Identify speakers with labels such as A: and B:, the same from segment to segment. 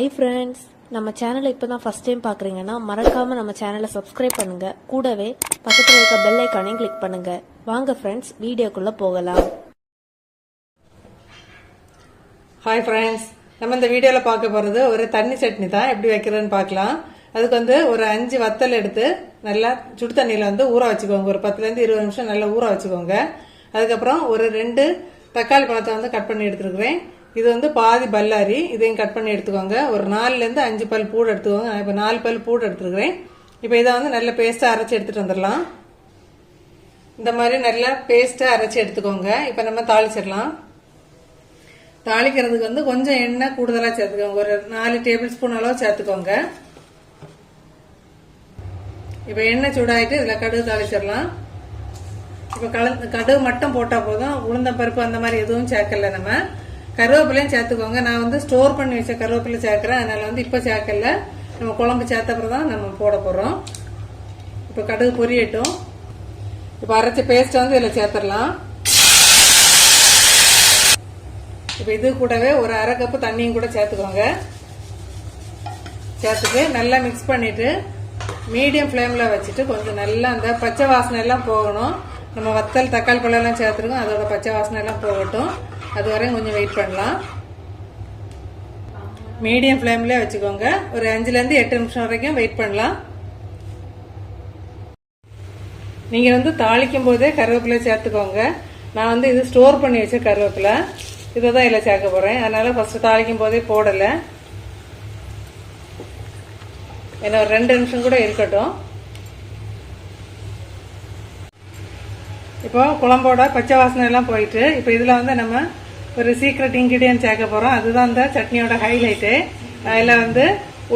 A: Hi friends நம்ம சேனலை இப்போ தான் ஃபஸ்ட் டைம் பார்க்குறீங்கன்னா மறக்காமல் நம்ம சேனலை சப்ஸ்கிரைப் பண்ணுங்கள் கூடவே பக்கத்தில் இருக்க பெல் ஐக்கானையும் கிளிக் பண்ணுங்கள் வாங்க ஃப்ரெண்ட்ஸ் வீடியோக்குள்ளே போகலாம்.
B: ஹாய் ஃப்ரெண்ட்ஸ் நம்ம இந்த வீடியோவில் பார்க்க போகிறது ஒரு தண்ணி சட்னி தான். எப்படி வைக்கிறதுன்னு பார்க்கலாம். அதுக்கு வந்து ஒரு அஞ்சு வத்தல் எடுத்து நல்லா சுடு தண்ணியில் வந்து ஊற வச்சுக்கோங்க. ஒரு பத்துலேருந்து இருபது நிமிஷம் நல்லா ஊற வச்சுக்கோங்க. அதுக்கப்புறம் ஒரு ரெண்டு தக்காளி பழத்தை வந்து கட் பண்ணி எடுத்துருக்குறேன். இது வந்து பாதி பல்லாரி. இதையும் கட் பண்ணி எடுத்துக்கோங்க. ஒரு நாலுலேருந்து அஞ்சு பல் பூடு எடுத்துக்கோங்க. நான் இப்போ நாலு பல் பூடு எடுத்துருக்குறேன். இப்போ இதை வந்து நல்ல பேஸ்ட்டாக அரைச்சி எடுத்துகிட்டு வந்துடலாம். இந்த மாதிரி நல்லா பேஸ்ட்டாக அரைச்சி எடுத்துக்கோங்க. இப்போ நம்ம தாளிச்சிடலாம். தாளிக்கிறதுக்கு வந்து கொஞ்சம் எண்ணெய் கூடுதலாக சேர்த்துக்கோங்க. ஒரு நாலு டேபிள் ஸ்பூன் அளவு சேர்த்துக்கோங்க. இப்போ எண்ணெய் சூடாகிட்டு இதில் கடுகு தாளிச்சிடலாம். இப்போ கலந்து கடுகு மட்டும் போட்டால் போதும். உளுந்தம் பருப்பு அந்த மாதிரி எதுவும் சேர்க்கல நம்ம. கருவேப்பிலையும் சேர்த்துக்கோங்க. நான் வந்து ஸ்டோர் பண்ணி வச்ச கருவேப்பிலை சேர்க்குறேன். அதனால் வந்து இப்போ சேர்க்கல. நம்ம குழம்பு சேர்த்த அப்புறம் தான் நம்ம போட போகிறோம் இப்போ கடுகு பொரியட்டும். இப்போ அரைச்ச பேஸ்ட்டை வந்து இதில் சேர்த்துடலாம். இப்போ இது கூடவே ஒரு அரை கப்பு தண்ணியும் கூட சேர்த்துக்கோங்க. சேர்த்துட்டு நல்லா மிக்ஸ் பண்ணிவிட்டு மீடியம் ஃப்ளேமில் வச்சுட்டு கொஞ்சம் நல்லா அந்த பச்சை வாசனை எல்லாம் போகணும். நம்ம வத்தல் தக்காளி பழம்லாம் சேர்த்துருக்கோம். அதோட பச்சை வாசனை எல்லாம் போகட்டும். அது வரையும் கொஞ்சம் வெயிட் பண்ணலாம். மீடியம் ஃப்ளேம்லேயே வச்சுக்கோங்க. ஒரு அஞ்சுலேருந்து எட்டு நிமிஷம் வரைக்கும் வெயிட் பண்ணலாம். நீங்கள் வந்து தாளிக்கும் போதே கருவேப்பிலை சேர்த்துக்கோங்க. நான் வந்து இது ஸ்டோர் பண்ணி வச்ச கருவேப்பிலை. இதை தான் இதில் சேர்க்க போகிறேன் அதனால் ஃபஸ்ட்டு தாளிக்கும் போதே போடலை. ஏன்னா ஒரு ரெண்டு நிமிஷம் கூட இருக்கட்டும். இப்போ குழம்போட பச்சை வாசனை எல்லாம் போயிட்டு இப்போ இதில் வந்து நம்ம ஒரு சீக்ரெட் இன்க்ரீடியன்ட் சேர்க்க போகிறோம் அதுதான் இந்த சட்னியோட ஹைலைட்டு அதில் வந்து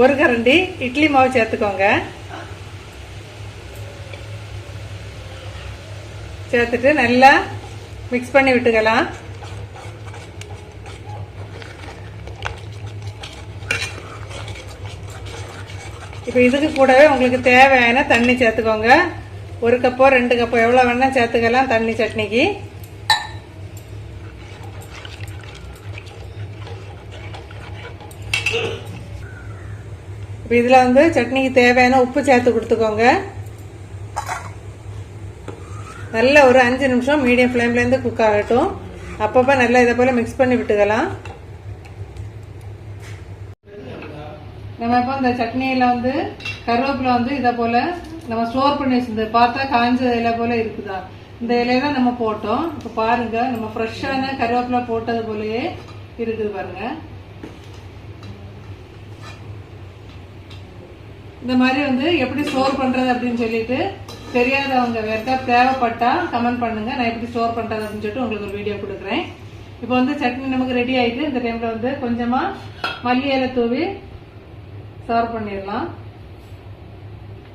B: ஒரு கரண்டி இட்லி மாவு சேர்த்துக்கோங்க. சேர்த்துட்டு நல்லா மிக்ஸ் பண்ணி விட்டுக்கலாம். இப்போ இதுக்கு கூடவே உங்களுக்கு தேவையான தண்ணி சேர்த்துக்கோங்க. ஒரு கப்போ ரெண்டு கப்போ. எவ்வளோ வேணால் சேர்த்துக்கலாம் தண்ணி சட்னிக்கு. இப்போ இதில் வந்து சட்னிக்கு தேவையான உப்பு சேர்த்து கொடுத்துக்கோங்க. நல்ல ஒரு அஞ்சு நிமிஷம் மீடியம் ஃப்ளேம்லேருந்து குக் ஆகட்டும். அப்பப்போ நல்லா இதை போல் மிக்ஸ் பண்ணி விட்டுக்கலாம். நம்ம இப்போ இந்த சட்னியில் வந்து கருவேப்பிலை வந்து இதை போல் நம்ம ஸ்டோர் பண்ணி வச்சிருந்தது பார்த்தா காஞ்ச இலை போல் இருக்குதா? இந்த இலையை தான் நம்ம போட்டோம். இப்போ பாருங்க நம்ம ஃப்ரெஷ்ஷான கருவேப்பிலை போட்டது போலயே இருக்குது பாருங்க. இந்த மாதிரி வந்து எப்படி ஸ்டோர் பண்றது அப்படின்னு சொல்லிட்டு தெரியாதவங்க வேற தேவைப்பட்டா கமெண்ட் பண்ணுங்க. நான் எப்படி ஸ்டோர் பண்றது அப்படின்னு சொல்லிட்டு உங்களுக்கு ஒரு வீடியோ கொடுக்குறேன். இப்போ வந்து சட்னி நமக்கு ரெடி ஆயிட்டு இந்த டைம்ல வந்து கொஞ்சமா மல்லி இலை தூவி சர்வ் பண்ணிடலாம்.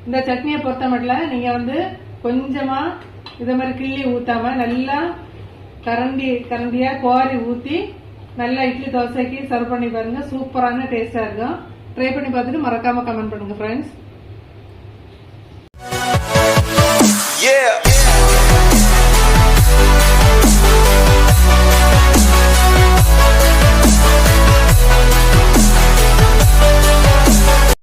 B: இந்த சட்னியை பொறுத்த மட்டும் நீங்க வந்து கொஞ்சமா இதை மாதிரி கிள்ளி ஊத்தாம நல்லா கரண்டி கரண்டியா கோரி ஊத்தி நல்லா இட்லி தோசைக்கு சர்வ் பண்ணி பாருங்க. சூப்பரான டேஸ்டா இருக்கும். ட்ரை பண்ணி பார்த்துட்டு மறக்காம கமெண்ட் பண்ணுங்க ஃப்ரெண்ட்ஸ்
C: Yeah.